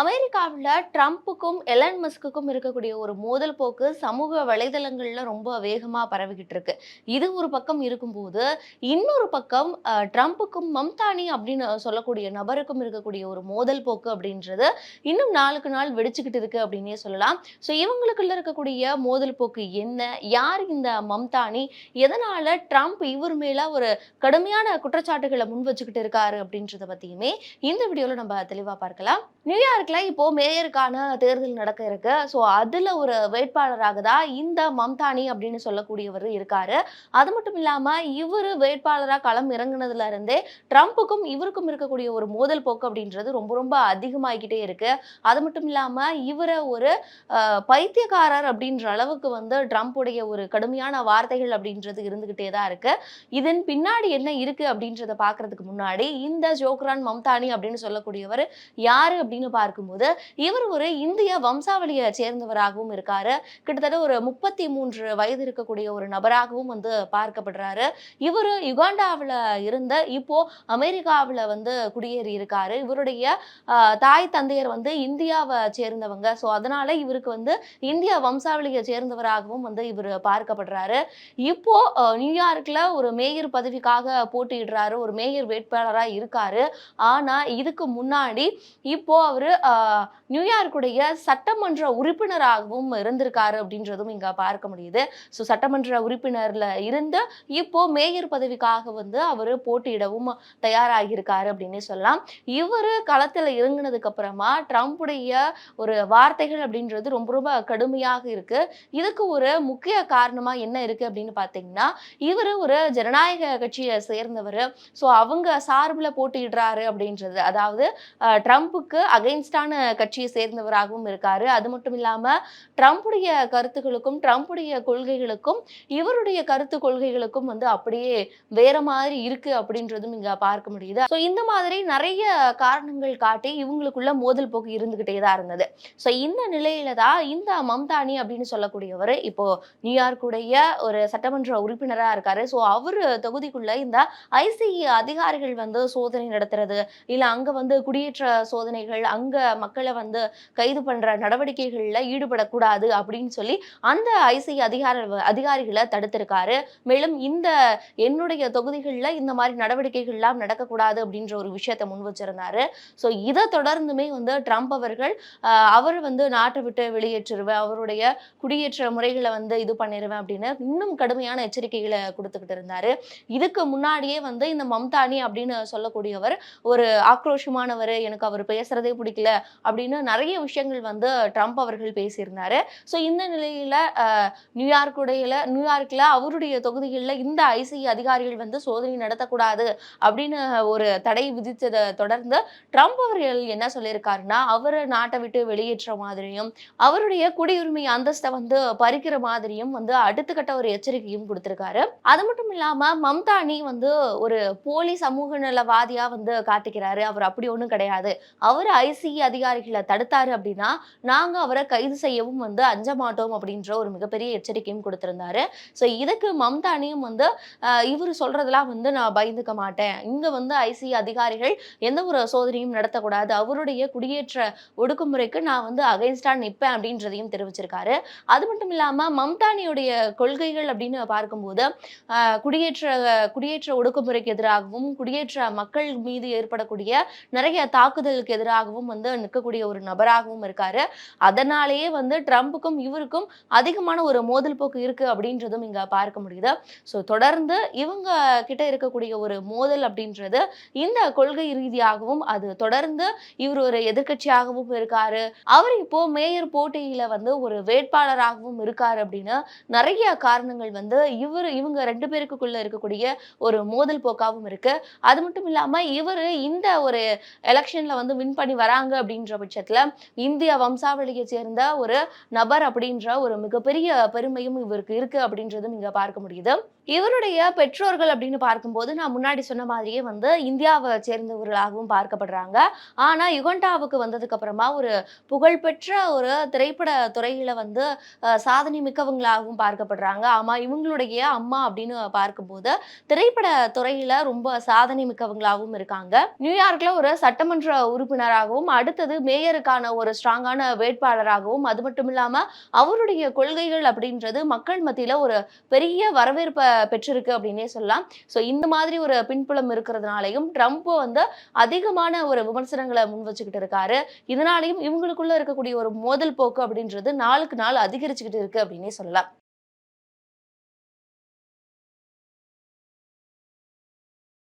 அமெரிக்காவில் ட்ரம்ப்புக்கும் எலன் மஸ்க்குக்கும் இருக்கக்கூடிய ஒரு மோதல் போக்கு சமூக வலைதளங்களில் ரொம்ப வேகமாக பரவிக்கிட்டு இருக்கு. இது ஒரு பக்கம் இருக்கும்போது இன்னொரு பக்கம் ட்ரம்ப்புக்கும் மம்தானி அப்படின்னு சொல்லக்கூடிய நபருக்கும் இருக்கக்கூடிய ஒரு மோதல் போக்கு அப்படின்றது இன்னும் நாளுக்கு நாள் வெடிச்சுக்கிட்டு இருக்கு அப்படின்னே சொல்லலாம். ஸோ இவங்களுக்குள்ள இருக்கக்கூடிய மோதல் போக்கு என்ன? யார் இந்த மம்தானி? எதனால ட்ரம்ப் இவர் மேல ஒரு கடுமையான குற்றச்சாட்டுகளை முன் வச்சுக்கிட்டு இருக்காரு அப்படின்றத பத்தியுமே இந்த வீடியோவில் நம்ம தெளிவாக பார்க்கலாம். நியூயார்க் நியூயார்க்ல இப்போ மேயருக்கான தேர்தல் நடக்க இருக்கு. ஸோ அதுல ஒரு வேட்பாளராக தான் இந்த மம்தானி அப்படின்னு சொல்லக்கூடியவர் இருக்காரு. அது மட்டும் இல்லாம இவர் வேட்பாளரா களம் இறங்குனதுல இருந்தே ட்ரம்ப்புக்கும் இவருக்கும் இருக்கக்கூடிய ஒரு மோதல் போக்கு அப்படின்றது ரொம்ப ரொம்ப அதிகமாகிக்கிட்டே இருக்கு. அது மட்டும் இல்லாம இவரை ஒரு பைத்தியக்காரர் அப்படின்ற அளவுக்கு வந்து ட்ரம்ப்புடைய ஒரு கடுமையான வார்த்தைகள் அப்படின்றது இருந்துகிட்டே தான் இருக்கு. இதன் பின்னாடி என்ன இருக்கு அப்படின்றத பாக்குறதுக்கு முன்னாடி இந்த ஜோக்ரான் மம்தானி அப்படின்னு சொல்லக்கூடியவர் யாரு அப்படின்னு பார்க்கும்போது இவர் ஒரு இந்திய வம்சாவளியை சேர்ந்தவராகவும் இருக்காரு. கிட்டத்தட்ட ஒரு முப்பத்தி மூன்று வயது இருக்கக்கூடிய ஒரு நபராகவும் வந்து பார்க்கப்படுறாரு. இவர் யுகாண்டாவில் இருந்த இப்போ அமெரிக்காவில் வந்து குடியேறி இருக்காரு. இவருடைய தாய் தந்தையர் வந்து இந்தியாவை சேர்ந்தவங்க. ஸோ அதனால இவருக்கு வந்து இந்திய வம்சாவளியை சேர்ந்தவராகவும் வந்து இவர் பார்க்கப்படுறாரு. இப்போ நியூயார்க்கில் நியூயார்க்ல ஒரு மேயர் பதவிக்காக போட்டியிடுறாரு. ஒரு மேயர் வேட்பாளராக இருக்காரு. ஆனா இதுக்கு முன்னாடி இப்போ அவரு நியூயார்க்குடைய சட்டமன்ற உறுப்பினராகவும் இருந்திருக்காரு அப்படின்றதும் இங்கே பார்க்க முடியுது. ஸோ சட்டமன்ற உறுப்பினரில் இருந்து இப்போ மேயர் பதவிக்காக வந்து அவர் போட்டியிடவும் தயாராகியிருக்காரு அப்படின்னு சொல்லலாம். இவர் களத்தில் இறங்கினதுக்கு அப்புறமா ட்ரம்ப்புடைய ஒரு வார்த்தைகள் அப்படின்றது ரொம்ப ரொம்ப கடுமையாக இருக்கு. இதுக்கு ஒரு முக்கிய காரணமாக என்ன இருக்கு அப்படின்னு பார்த்தீங்கன்னா இவர் ஒரு ஜனநாயக கட்சியை சேர்ந்தவர். ஸோ அவங்க சார்பில் போட்டியிடுறாரு அப்படின்றது அதாவது ட்ரம்ப்புக்கு அகைன்ஸ்ட் கம்யூனிஸ்டான கட்சியை சேர்ந்தவராகவும் இருக்காரு. அது மட்டும் இல்லாம ட்ரம்ப்புடைய கருத்துகளுக்கும் ட்ரம்ப்புடைய கொள்கைகளுக்கும் இவருடைய கருத்து கொள்கைகளுக்கும் வந்து அப்படியே வேற மாதிரி இருக்கு அப்படின்றதும் இங்க பார்க்க முடியுது. ஸோ இந்த மாதிரி நிறைய காரணங்கள் காட்டி இவங்களுக்குள்ள மோதல் போக்கு இருந்துகிட்டே தான் இருந்தது. ஸோ இந்த நிலையில தான் இந்த மம்தானி அப்படின்னு சொல்லக்கூடியவர் இப்போ நியூயார்க்குடைய ஒரு சட்டமன்ற உறுப்பினராக இருக்காரு. ஸோ அவர் தொகுதிக்குள்ள இந்த ஐசிஇ அதிகாரிகள் வந்து சோதனை நடத்துறது இல்ல அங்க வந்து குடியேற்ற சோதனைகள் அங்க மக்களை வந்து கைது பண்ற நடவடிக்கைகளில் ஈடுபடக்கூடாது அப்படின்னு சொல்லி அந்த ஐசி அதிகார அதிகாரிகளை தடுத்திருக்காரு. மேலும் இந்த என்னுடைய தொகுதிகளில் இந்த மாதிரி நடவடிக்கைகள்லாம் நடக்கக்கூடாது அப்படின்ற ஒரு விஷயத்தை முன் வச்சிருந்தாரு. ஸோ இதை தொடர்ந்துமே வந்து ட்ரம்ப் அவர்கள் அவர் வந்து நாட்டை விட்டு வெளியேற்றிருவேன் அவருடைய குடியேற்ற முறைகளை வந்து இது பண்ணிடுவேன் அப்படின்னு இன்னும் கடுமையான எச்சரிக்கைகளை கொடுத்துக்கிட்டு இருந்தாரு. இதுக்கு முன்னாடியே வந்து இந்த மம்தானி அப்படின்னு சொல்லக்கூடியவர் ஒரு ஆக்ரோஷமானவர் எனக்கு அவர் பேசுறதே பிடிக்கல அப்படின்னு நிறைய விஷயங்கள் வந்து ட்ரம்ப் அவர்கள் பேசியிருந்தாரு. ஸோ இந்த நிலையில நியூயார்க் நியூயார்க்குடையில நியூயார்க்ல அவருடைய தொகுதிகளில் இந்த ஐசிஐ அதிகாரிகள் வந்து சோதனை நடத்தக்கூடாது அப்படின்னு ஒரு தடை விதித்ததை தொடர்ந்து ட்ரம்ப் அவர்கள் என்ன சொல்லியிருக்காருன்னா அவர் நாட்டை விட்டு வெளியேற்ற மாதிரியும் அவருடைய குடியுரிமை அந்தஸ்தை வந்து பறிக்கிற மாதிரியும் வந்து அடுத்த கட்ட ஒரு எச்சரிக்கையும் கொடுத்திருக்காரு. அது மட்டும் இல்லாம மம்தானி வந்து ஒரு போலி சமூக நலவாதியா வந்து காட்டிக்கிறாரு. அவர் அப்படி ஒன்றும் கிடையாது. அவர் ஐசிஐ அதிகாரிகளை தடுத்தாரு அப்படின்னா நாங்க அவரை கைது செய்யவும் வந்து அஞ்ச மாட்டோம் அப்படின்ற ஒரு மிகப்பெரிய எச்சரிக்கையும் கொடுத்திருந்தாரு. ஸோ இதுக்கு மம்தானியும் வந்து இவர் சொல்றதெல்லாம் வந்து நான் பயந்துக்க மாட்டேன். இங்க வந்து ஐசி அதிகாரிகள் எந்த ஒரு சோதனையும் நடத்தக்கூடாது. அவருடைய குடியேற்ற ஒடுக்குமுறைக்கு நான் வந்து அகைன்ஸ்டா நிற்பேன் அப்படின்றதையும் தெரிவிச்சிருக்காரு. அது மட்டும் இல்லாம மம்தானியுடைய கொள்கைகள் அப்படின்னு பார்க்கும்போது ஆஹ், குடியேற்ற குடியேற்ற ஒடுக்குமுறைக்கு எதிராகவும் குடியேற்ற மக்கள் மீது ஏற்படக்கூடிய நிறைய தாக்குதலுக்கு எதிராகவும் வந்து நிற்கக்கூடிய ஒரு நபராகவும் இருக்காரு. அதனாலேயே வந்து ட்ரம்ப்புக்கும் இவருக்கும் அதிகமான ஒரு மோதல் போக்கு இருக்கு அப்படின்றதும் இங்க பார்க்க முடியுது. ஸோ தொடர்ந்து இவங்க கிட்ட இருக்கக்கூடிய ஒரு மோதல் அப்படின்றது இந்த கொள்கை ரீதியாகவும் அது தொடர்ந்து இவர் ஒரு எதிர்கட்சியாகவும் இருக்காரு. அவர் இப்போ மேயர் போட்டியில வந்து ஒரு வேட்பாளராகவும் இருக்காரு அப்படின்னு நிறைய காரணங்கள் வந்து இவர் இவங்க ரெண்டு பேருக்குள்ள இருக்கக்கூடிய ஒரு மோதல் போக்காகவும் இருக்கு. அது மட்டும் இல்லாம இவர் இந்த ஒரு எலெக்ஷன்ல வந்து வின் பண்ணி வராங்க அப்படின்ற பட்சத்துல இந்திய வம்சாவளியை சேர்ந்த ஒரு நபர் அப்படின்ற ஒரு மிகப்பெரிய பெருமையும் இவருக்கு இருக்கு அப்படின்றதும் இங்க பார்க்க முடியுது. இவருடைய பெற்றோர்கள் அப்படின்னு பார்க்கும்போது நான் முன்னாடி சொன்ன மாதிரியே வந்து இந்தியாவை சேர்ந்தவர்களாகவும் பார்க்கப்படுறாங்க. ஆனா யுகண்டாவுக்கு வந்ததுக்கு அப்புறமா ஒரு புகழ்பெற்ற ஒரு திரைப்பட துறையில வந்து சாதனை மிக்கவங்களாகவும் பார்க்கப்படுறாங்க. ஆமா இவங்களுடைய அம்மா அப்படின்னு பார்க்கும்போது திரைப்பட துறையில ரொம்ப சாதனை மிக்கவங்களாகவும் இருக்காங்க. நியூயார்க்ல ஒரு சட்டமன்ற உறுப்பினராகவும் அடுத்தது மேயருக்கான ஒரு ஸ்ட்ராங்கான வேட்பாளராகவும் அது மட்டும் இல்லாம அவருடைய கொள்கைகள் அப்படின்றது மக்கள் மத்தியில ஒரு பெரிய வரவேற்பை பெற்றிருக்கு அப்படின்னே சொல்லலாம். ஸோ இந்த மாதிரி ஒரு பின்புலம் இருக்கிறதுனாலையும் ட்ரம்ப் வந்து அதிகமான ஒரு விமர்சனங்களை முன் வச்சுக்கிட்டு இருக்காரு. இதனாலையும் இவங்களுக்குள்ள இருக்கக்கூடிய ஒரு மோதல் போக்கு அப்படின்றது நாளுக்கு நாள் அதிகரிச்சுக்கிட்டு இருக்கு அப்படின்னே சொல்லலாம்.